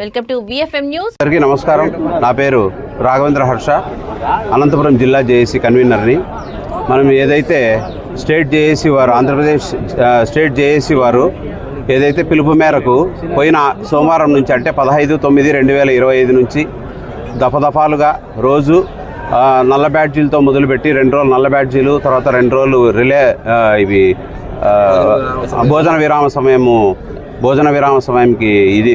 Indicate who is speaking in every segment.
Speaker 1: Welcome to VFM news
Speaker 2: అందరికీ నమస్కారం. నా పేరు రాఘవేంద్ర హర్ష. అనంతపురం జిల్లా జేఏసీ కన్వీనర్ని. మనం ఏదైతే స్టేట్ జేఏసీ వారు ఆంధ్రప్రదేశ్ స్టేట్ జేఏసీ వారు ఏదైతే పిలుపు మేరకు పోయిన సోమవారం నుంచి అంటే పదహైదు తొమ్మిది రెండు వేల ఇరవై ఐదు నుంచి దఫదఫాలుగా రోజు నల్ల బ్యాడ్జీలతో మొదలుపెట్టి రెండు రోజులు నల్ల బ్యాడ్జీలు తర్వాత రెండు రోజులు రిలే ఇవి భోజన విరామ సమయము భోజన విరామ సమయంకి ఇది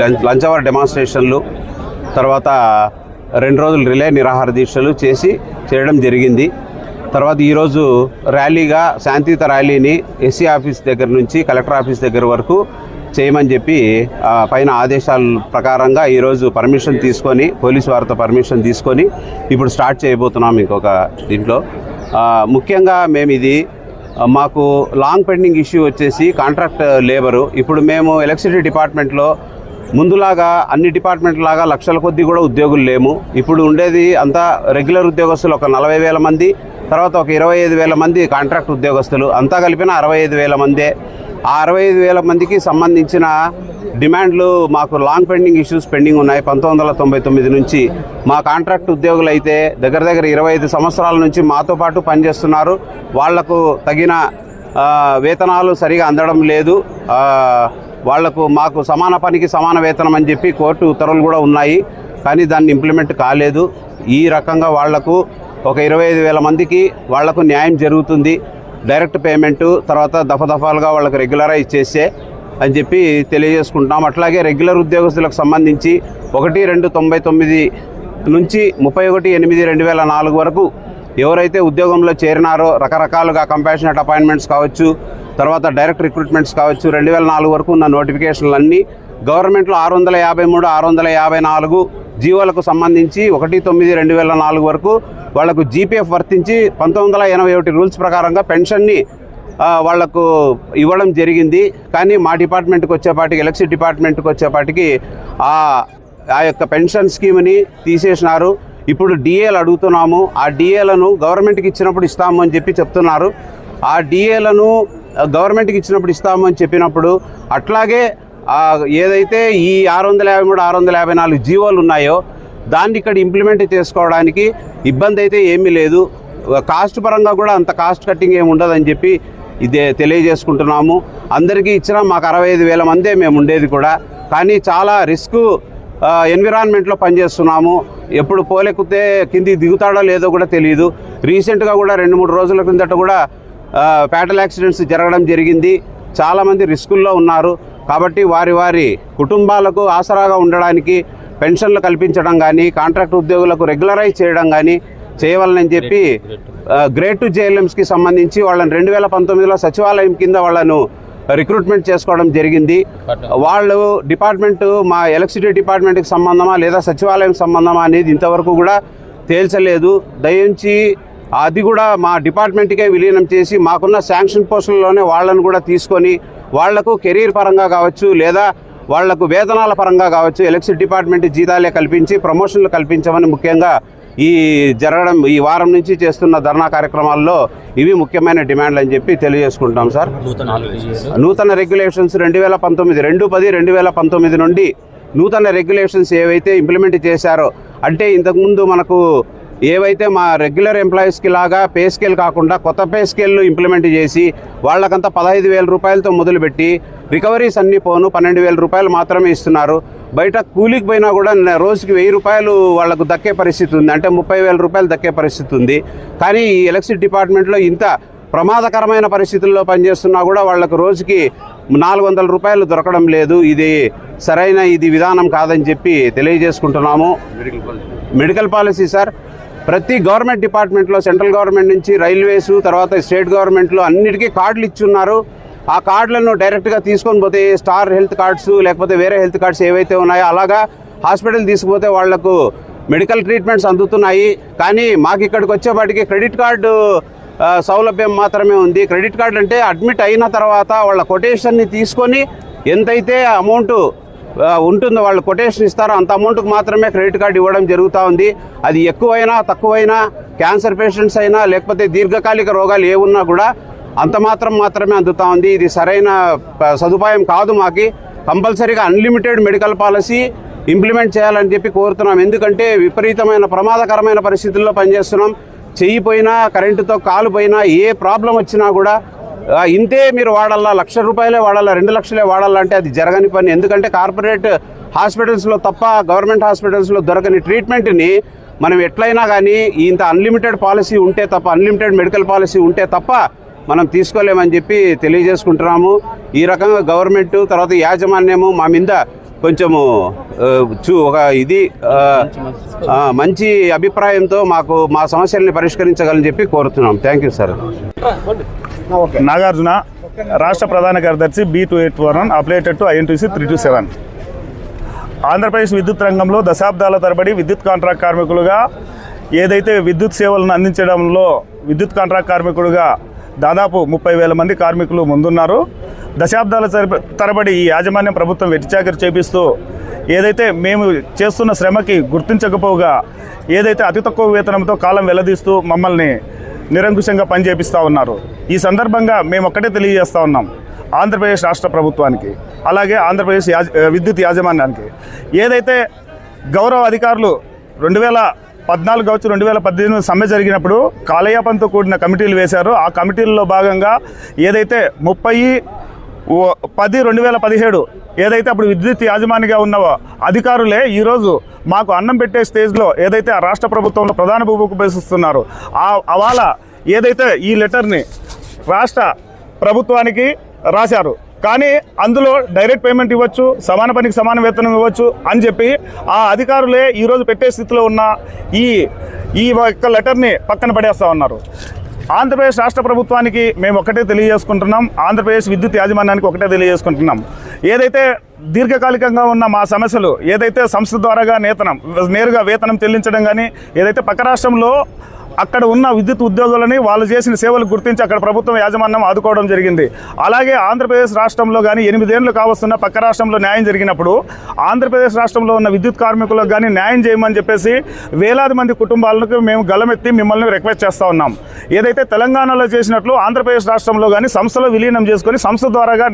Speaker 2: లంచ్ లంచ్ అవర్ డెమాన్స్ట్రేషన్లు. తర్వాత రెండు రోజులు రిలే నిరాహార దీక్షలు చేసి చేయడం జరిగింది. తర్వాత ఈరోజు ర్యాలీగా శాంతియుత ర్యాలీని ఎస్సీ ఆఫీస్ దగ్గర నుంచి కలెక్టర్ ఆఫీస్ దగ్గర వరకు చేయమని చెప్పి పైన ఆదేశాల ప్రకారంగా ఈరోజు పర్మిషన్ తీసుకొని పోలీసు వారితో పర్మిషన్ తీసుకొని ఇప్పుడు స్టార్ట్ చేయబోతున్నాం ఇంకొక దీంట్లో. ముఖ్యంగా మేము ఇది మాకు లాంగ్ పెండింగ్ ఇష్యూ వచ్చేసి కాంట్రాక్ట్ లేబరు uh, ఇప్పుడు మేము ఎలక్ట్రిసిటీ డిపార్ట్మెంట్లో ముందులాగా అన్ని డిపార్ట్మెంట్ లాగా లక్షల కొద్దీ కూడా ఉద్యోగులు లేము. ఇప్పుడు ఉండేది అంతా రెగ్యులర్ ఉద్యోగస్తులు ఒక నలభై వేల మంది తర్వాత ఒక ఇరవై ఐదు వేల మంది కాంట్రాక్ట్ ఉద్యోగస్తులు. అంతా కలిపిన అరవై ఐదు వేల మందే. ఆ అరవై ఐదు వేల మందికి సంబంధించిన డిమాండ్లు మాకు లాంగ్ పెండింగ్ ఇష్యూస్ పెండింగ్ ఉన్నాయి. పంతొమ్మిది వందల తొంభై తొమ్మిది నుంచి మా కాంట్రాక్ట్ ఉద్యోగులు అయితే దగ్గర దగ్గర ఇరవై ఐదు సంవత్సరాల నుంచి మాతో పాటు పనిచేస్తున్నారు. వాళ్ళకు తగిన వేతనాలు సరిగా అందడం లేదు. వాళ్ళకు మాకు సమాన పనికి సమాన వేతనం అని చెప్పి కోర్టు ఉత్తర్వులు కూడా ఉన్నాయి. కానీ దాన్ని ఇంప్లిమెంట్ కాలేదు. ఈ రకంగా వాళ్ళకు ఒక ఇరవై ఐదు వేల మందికి వాళ్ళకు న్యాయం జరుగుతుంది. డైరెక్ట్ పేమెంటు తర్వాత దఫదఫాలుగా వాళ్ళకి రెగ్యులరైజ్ చేసే అని చెప్పి తెలియజేసుకుంటున్నాం. అట్లాగే రెగ్యులర్ ఉద్యోగస్తులకు సంబంధించి ఒకటి రెండు తొంభై తొమ్మిది నుంచి ముప్పై ఒకటి ఎనిమిది రెండు వేల నాలుగు వరకు ఎవరైతే ఉద్యోగంలో చేరినారో రకరకాలుగా కంపాషనెట్ అపాయింట్మెంట్స్ కావచ్చు తర్వాత డైరెక్ట్ రిక్రూట్మెంట్స్ కావచ్చు రెండు వేల నాలుగు వరకు ఉన్న నోటిఫికేషన్లు అన్నీ గవర్నమెంట్లో ఆరు వందల యాభై మూడు ఆరు వందల యాభై నాలుగు జీవోలకు సంబంధించి ఒకటి తొమ్మిది రెండు వేల నాలుగు వరకు వాళ్ళకు జీపీఎఫ్ వర్తించి పంతొమ్మిది వందల ఎనభై ఒకటి రూల్స్ ప్రకారంగా పెన్షన్ని వాళ్ళకు ఇవ్వడం జరిగింది. కానీ మా డిపార్ట్మెంట్కి వచ్చేపాటికి ఎలక్ట్రిసిటీ డిపార్ట్మెంట్కి వచ్చేపాటికి ఆ ఆ యొక్క పెన్షన్ స్కీమ్ని తీసేసినారు. ఇప్పుడు డిఏలు అడుగుతున్నాము. ఆ డిఏలను గవర్నమెంట్కి ఇచ్చినప్పుడు ఇస్తాము అని చెప్పి చెప్తున్నారు. ఆ డిఏలను గవర్నమెంట్కి ఇచ్చినప్పుడు ఇస్తాము అని చెప్పినప్పుడు అట్లాగే ఏదైతే ఈ ఆరు వందల యాభై మూడు ఆరు వందల యాభై నాలుగు జీవోలు ఉన్నాయో దాన్ని ఇక్కడ ఇంప్లిమెంట్ చేసుకోవడానికి ఇబ్బంది అయితే ఏమీ లేదు. కాస్ట్ పరంగా కూడా అంత కాస్ట్ కట్టింగ్ ఏమి ఉండదని చెప్పి ఇదే తెలియజేసుకుంటున్నాము. అందరికీ ఇచ్చిన మాకు అరవై ఐదు వేల మందే మేము ఉండేది కూడా. కానీ చాలా రిస్క్ ఎన్విరాన్మెంట్లో పనిచేస్తున్నాము. ఎప్పుడు పోలేకపోతే కింది దిగుతాడో లేదో కూడా తెలియదు రీసెంట్గా కూడా రెండు మూడు రోజుల కిందట కూడా ఫ్యాటల్ యాక్సిడెంట్స్ జరగడం జరిగింది. చాలామంది రిస్కుల్లో ఉన్నారు. కాబట్టి వారి వారి కుటుంబాలకు ఆసరాగా ఉండడానికి పెన్షన్లు కల్పించడం కానీ కాంట్రాక్ట్ ఉద్యోగులకు రెగ్యులరైజ్ చేయడం కానీ చేయవాలని చెప్పి గ్రేడ్ టు జేఎల్ఎంస్కి సంబంధించి వాళ్ళని రెండు వేల పంతొమ్మిదిలో సచివాలయం కింద వాళ్ళను రిక్రూట్మెంట్ చేసుకోవడం జరిగింది. వాళ్ళు డిపార్ట్మెంట్ మా ఎలక్ట్రిసిటీ డిపార్ట్మెంట్కి సంబంధమా లేదా సచివాలయం సంబంధమా అనేది ఇంతవరకు కూడా తేల్చలేదు. దయించి అది కూడా మా డిపార్ట్మెంట్కే విలీనం చేసి మాకున్న శాంక్షన్ పోస్టులలోనే వాళ్ళను కూడా తీసుకొని వాళ్ళకు కెరీర్ పరంగా కావచ్చు లేదా వాళ్ళకు వేతనాల పరంగా కావచ్చు ఎలక్ట్రిసిటీ డిపార్ట్మెంట్ జీతాలే కల్పించి ప్రమోషన్లు కల్పించమని ముఖ్యంగా ఈ జరగడం ఈ వారం నుంచి చేస్తున్న ధర్నా కార్యక్రమాల్లో ఇవి ముఖ్యమైన డిమాండ్లు అని చెప్పి తెలియజేసుకుంటాం సార్. నూతన రెగ్యులేషన్స్. రెండు వేల పంతొమ్మిది రెండు పది రెండు వేల పంతొమ్మిది నుండి నూతన రెగ్యులేషన్స్ ఏవైతే ఇంప్లిమెంట్ చేశారో అంటే ఇంతకుముందు మనకు ఏవైతే మా రెగ్యులర్ ఎంప్లాయీస్కి లాగా పే స్కేల్ కాకుండా కొత్త పే స్కేల్ను ఇంప్లిమెంట్ చేసి వాళ్ళకంతా పదహైదు వేల రూపాయలతో మొదలుపెట్టి రికవరీస్ అన్ని పోను పన్నెండు వేల రూపాయలు మాత్రమే ఇస్తున్నారు. బయట కూలికి పోయినా కూడా రోజుకి వెయ్యి రూపాయలు వాళ్ళకు దక్కే పరిస్థితి ఉంది. అంటే ముప్పై వేల రూపాయలు దక్కే పరిస్థితి ఉంది. కానీ ఈ ఎలక్ట్రిసిటీ డిపార్ట్మెంట్లో ఇంత ప్రమాదకరమైన పరిస్థితుల్లో పనిచేస్తున్నా కూడా వాళ్ళకు రోజుకి నాలుగు వందల రూపాయలు దొరకడం లేదు. ఇది సరైన ఇది విధానం కాదని చెప్పి తెలియజేసుకుంటున్నాము. మెడికల్ పాలసీ సార్ ప్రతి గవర్నమెంట్ డిపార్ట్మెంట్లో సెంట్రల్ గవర్నమెంట్ నుంచి రైల్వేస్ తర్వాత స్టేట్ గవర్నమెంట్లో అన్నిటికీ కార్డులు ఇచ్చున్నారు. ఆ కార్డులను డైరెక్ట్గా తీసుకొని పోతే స్టార్ హెల్త్ కార్డ్స్ లేకపోతే వేరే హెల్త్ కార్డ్స్ ఏవైతే ఉన్నాయో అలాగా హాస్పిటల్ తీసుకుపోతే వాళ్ళకు మెడికల్ ట్రీట్మెంట్స్ అందుతున్నాయి. కానీ మాకు ఇక్కడికి వచ్చేపాటికి క్రెడిట్ కార్డు సౌలభ్యం మాత్రమే ఉంది. క్రెడిట్ కార్డు అంటే అడ్మిట్ అయిన తర్వాత వాళ్ళ కొటేషన్ని తీసుకొని ఎంతైతే అమౌంట్ ఉంటుందో వాళ్ళు కొటేషన్ ఇస్తారో. అంత అమౌంట్కి మాత్రమే క్రెడిట్ కార్డు ఇవ్వడం జరుగుతూ ఉంది. అది ఎక్కువైనా తక్కువైనా క్యాన్సర్ పేషెంట్స్ అయినా లేకపోతే దీర్ఘకాలిక రోగాలు ఏ ఉన్నా కూడా అంత మాత్రం మాత్రమే అందుతా ఉంది. ఇది సరైన సదుపాయం కాదు మాకి. కంపల్సరీగా అన్లిమిటెడ్ మెడికల్ పాలసీ ఇంప్లిమెంట్ చేయాలని చెప్పి కోరుతున్నాం. ఎందుకంటే విపరీతమైన ప్రమాదకరమైన పరిస్థితుల్లో పనిచేస్తున్నాం. చెయ్యి పోయినా కరెంటుతో కాలు పోయినా ఏ ప్రాబ్లం వచ్చినా కూడా ఇంతే మీరు వాడాలా లక్ష రూపాయలే వాడాలా రెండు లక్షలే వాడాలంటే అది జరగని పని. ఎందుకంటే కార్పొరేట్ హాస్పిటల్స్లో తప్ప గవర్నమెంట్ హాస్పిటల్స్లో దొరకని ట్రీట్మెంట్ని మనం ఎట్లయినా కానీ ఇంత అన్లిమిటెడ్ పాలసీ ఉంటే తప్ప అన్లిమిటెడ్ మెడికల్ పాలసీ ఉంటే తప్ప మనం తీసుకోలేమని చెప్పి తెలియజేసుకుంటున్నాము. ఈ రకంగా గవర్నమెంట్ తర్వాత యాజమాన్యము మా మీద కొంచెము చూ ఒక ఇది మంచి అభిప్రాయంతో మాకు మా సమస్యల్ని పరిష్కరించగలని చెప్పి కోరుతున్నాం. థ్యాంక్ యూ సార్
Speaker 1: నాగార్జున రాష్ట్ర ప్రధాన కార్యదర్శి B two eight four one affiliated to INTUC three two seven. Andhra Pradesh విద్యుత్ రంగంలో దశాబ్దాల తరబడి విద్యుత్ కాంట్రాక్ట్ కార్మికులుగా ఏదైతే విద్యుత్ సేవలను అందించడంలో విద్యుత్ కాంట్రాక్ట్ కార్మికుడుగా దాదాపు ముప్పై వేల మంది కార్మికులు ముందున్నారు. దశాబ్దాల తరబడి ఈ యాజమాన్యం ప్రభుత్వం వెట్టిచాకరి చేపిస్తూ ఏదైతే మేము చేస్తున్న శ్రమకి గుర్తించకపోగా ఏదైతే అతి తక్కువ వేతనంతో కాలం వెల్లదీస్తూ మమ్మల్ని నిరంకుశంగా పనిచేపిస్తూ ఉన్నారు. ఈ సందర్భంగా మేము ఒక్కటే తెలియజేస్తూ ఉన్నాం. ఆంధ్రప్రదేశ్ రాష్ట్ర ప్రభుత్వానికి అలాగే ఆంధ్రప్రదేశ్ యాజ విద్యుత్ యాజమాన్యానికి. ఏదైతే గౌరవ అధికారులు రెండు వేల పద్నాలుగు కావచ్చు రెండు వేల పద్దెనిమిది సమ్మె జరిగినప్పుడు కాలయాపంతో కూడిన కమిటీలు వేశారు. ఆ కమిటీల్లో భాగంగా ఏదైతే ముప్పై పది రెండు వేల పదిహేడు ఏదైతే అప్పుడు విద్యుత్ యాజమానిగా ఉన్నవో అధికారులే ఈరోజు మాకు అన్నం పెట్టే స్టేజ్లో ఏదైతే ఆ రాష్ట్ర ప్రభుత్వంలో ప్రధాన భూమికి ఉపయోగిస్తున్నారు ఆ అవాళ ఏదైతే ఈ లెటర్ని రాష్ట్ర ప్రభుత్వానికి రాశారు. కానీ అందులో డైరెక్ట్ పేమెంట్ ఇవ్వచ్చు సమాన పనికి సమాన వేతనం ఇవ్వచ్చు అని చెప్పి ఆ అధికారులే ఈరోజు పెట్టే స్థితిలో ఉన్న ఈ ఈ యొక్క లెటర్ని పక్కన పడేస్తూ ఉన్నారు. ఆంధ్రప్రదేశ్ రాష్ట్ర ప్రభుత్వానికి మేము ఒకటే తెలియజేసుకుంటున్నాం. ఆంధ్రప్రదేశ్ విద్యుత్ యాజమాన్యానికి ఒకటే తెలియజేసుకుంటున్నాం. ఏదైతే దీర్ఘకాలికంగా ఉన్న మా సమస్యలు ఏదైతే సంస్థ ద్వారాగా నేతనం నేరుగా వేతనం చెల్లించడం కానీ ఏదైతే పక్క రాష్ట్రంలో అక్కడ ఉన్న విద్యుత్ ఉద్యోగులని వాళ్ళు చేసిన సేవలు గుర్తించి అక్కడ ప్రభుత్వం యాజమాన్యం ఆదుకోవడం జరిగింది. అలాగే ఆంధ్రప్రదేశ్ రాష్ట్రంలో కానీ ఎనిమిదేళ్ళు కావస్తున్న పక్క రాష్ట్రంలో న్యాయం జరిగినప్పుడు ఆంధ్రప్రదేశ్ రాష్ట్రంలో ఉన్న విద్యుత్ కార్మికులకు కానీ న్యాయం చేయమని చెప్పేసి వేలాది మంది కుటుంబాలకు మేము గలమెత్తి మిమ్మల్ని రిక్వెస్ట్ చేస్తూ ఉన్నాం. ఏదైతే తెలంగాణలో చేసినట్లు ఆంధ్రప్రదేశ్ రాష్ట్రంలో కానీ సంస్థలో విలీనం చేసుకొని సంస్థ ద్వారాగా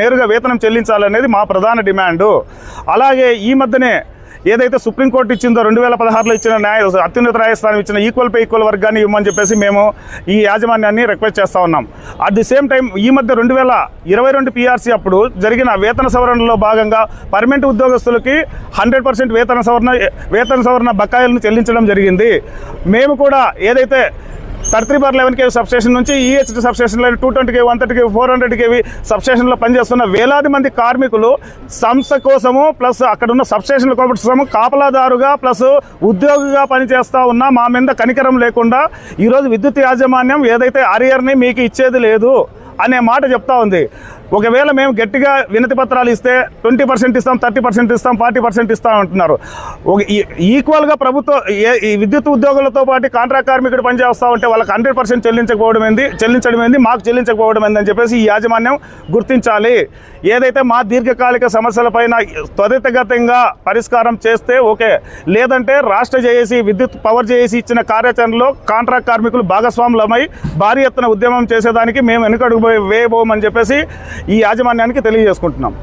Speaker 1: నేరుగా వేతనం చెల్లించాలనేది మా ప్రధాన డిమాండు. అలాగే ఈ మధ్యనే ఏదైతే సుప్రీంకోర్టు ఇచ్చిందో రెండు వేల పదహారులో ఇచ్చిన న్యాయ అత్యున్నత న్యాయస్థానం ఇచ్చిన ఈక్వల్ పే ఈక్వల్ వర్గాన్ని ఇవ్వమని చెప్పేసి మేము ఈ యాజమాన్యాన్ని రిక్వెస్ట్ చేస్తూ ఉన్నాం. అట్ ది సేమ్ టైం ఈ మధ్య రెండు వేల ఇరవై రెండు పీఆర్సీ అప్పుడు జరిగిన వేతన సవరణలో భాగంగా పర్మనెంట్ ఉద్యోగస్తులకి హండ్రెడ్ పర్సెంట్ వేతన సవరణ వేతన సవరణ బకాయిలను చెల్లించడం జరిగింది. మేము కూడా ఏదైతే thirty three bar eleven KV substation నుంచి EHD సబ్స్టేషన్లో two twenty KV one thirty KV four hundred KV సబ్స్టేషన్లో పనిచేస్తున్న వేలాది మంది కార్మికులు సంస్థ కోసము ప్లస్ అక్కడ ఉన్న సబ్స్టేషన్ల కోసము కాపలాదారుగా ప్లస్ ఉద్యోగిగా పనిచేస్తూ ఉన్న మా మీద కనికరం లేకుండా ఈరోజు విద్యుత్ యాజమాన్యం ఏదైతే అరియర్ని మీకు ఇచ్చేది లేదు అనే మాట చెప్తా ఉంది. ఒకవేళ మేము గట్టిగా వినతి పత్రాలు ఇస్తే ట్వంటీ పర్సెంట్ ఇస్తాం థర్టీ పర్సెంట్ ఇస్తాం ఫార్టీ పర్సెంట్ ఇస్తాం అంటున్నారు. ఒక ఈక్వల్గా ప్రభుత్వం ఏ- ఈ విద్యుత్ ఉద్యోగులతో పాటు కాంట్రాక్ట్ కార్మికుడు పనిచేస్తా ఉంటే వాళ్ళకి హండ్రెడ్ పర్సెంట్ చెల్లించకపోవడం ఏంది? చెల్లించడం ఏంది? మాకు చెల్లించకపోవడం ఏంది అని చెప్పేసి ఈ యాజమాన్యం గుర్తించాలి. ఏదైతే మా దీర్ఘకాలిక సమస్యలపైన త్వరితగతంగా పరిష్కారం చేస్తే ఓకే. లేదంటే రాష్ట్ర జేఏసీ విద్యుత్ పవర్ జేఏసీ ఇచ్చిన కార్యాచరణలో కాంట్రాక్ట్ కార్మికులు భాగస్వాములమై భారీ ఎత్తున ఉద్యమం చేసేదానికి మేము వెనుకడుగు పోయి వేయబోమని చెప్పేసి ఈ యాజమాన్యానికి తెలియజేసుకుంటున్నాం.